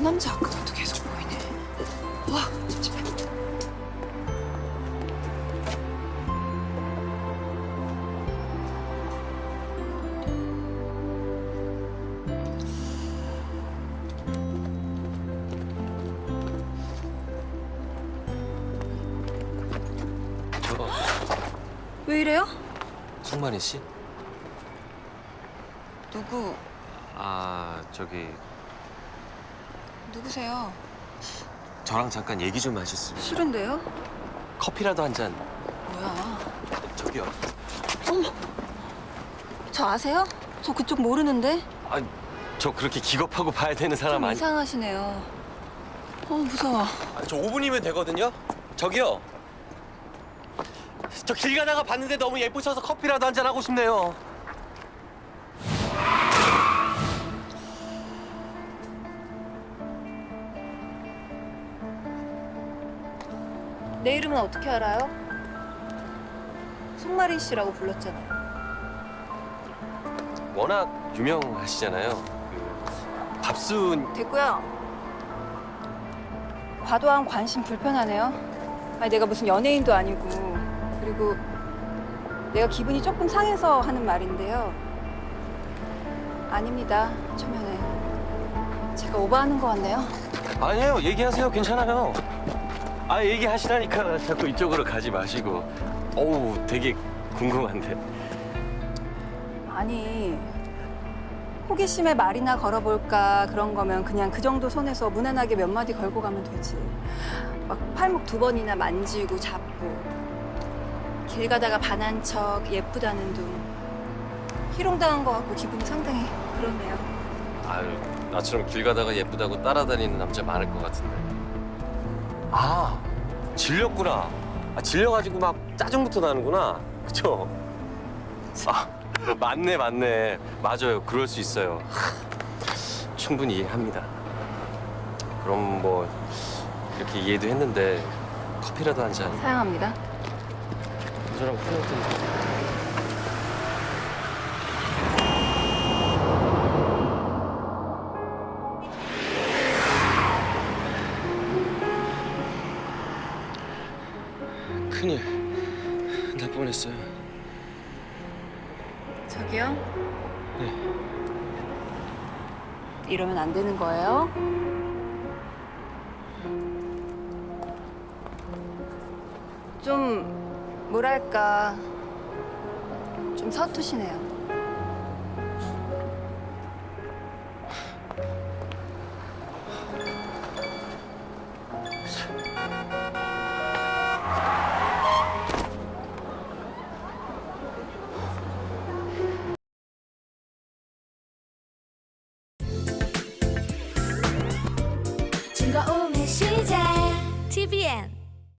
그 남자 아까부터 계속 보이네. 와, 찝찝해. 저왜 이래요? 송만희 씨? 누구, 아 저기 누구세요? 저랑 잠깐 얘기 좀 하실 수 있어요? 싫은데요? 커피라도 한 잔. 뭐야? 저기요. 저 아세요? 저 그쪽 모르는데? 아 저 그렇게 기겁하고 봐야 되는 사람 좀 아니. 이상하시네요. 어, 무서워. 아, 저 5분이면 되거든요. 저기요. 저 길 가다가 봤는데 너무 예쁘셔서 커피라도 한 잔 하고 싶네요. 내 이름은 어떻게 알아요? 송마린 씨라고 불렀잖아요. 워낙 유명하시잖아요. 그 밥순 됐고요. 과도한 관심 불편하네요. 아니 내가 무슨 연예인도 아니고 그리고 내가 기분이 조금 상해서 하는 말인데요. 아닙니다, 초면에. 제가 오버하는 것 같네요. 아니에요. 얘기하세요. 괜찮아요. 아 얘기하시라니까 자꾸 이쪽으로 가지 마시고. 어우 되게 궁금한데. 아니 호기심에 말이나 걸어볼까 그런 거면 그냥 그 정도 선에서 무난하게 몇 마디 걸고 가면 되지. 막 팔목 두 번이나 만지고 잡고 길 가다가 반한 척 예쁘다는 둥 희롱당한 것 같고 기분이 상당히 그렇네요. 아유 나처럼 길 가다가 예쁘다고 따라다니는 남자 많을 것 같은데. 아 질렸구나. 아 질려가지고 막 짜증부터 나는구나. 그쵸? 아 맞네 맞네 맞아요. 그럴 수 있어요. 하, 충분히 이해합니다. 그럼 뭐 이렇게 이해도 했는데 커피라도 한 잔. 사양합니다. 저랑 끊을 큰일 날 뻔했어요. 저기요. 네. 이러면 안 되는 거예요? 좀 뭐랄까 좀 서투시네요. 즐거움의 시작. TVN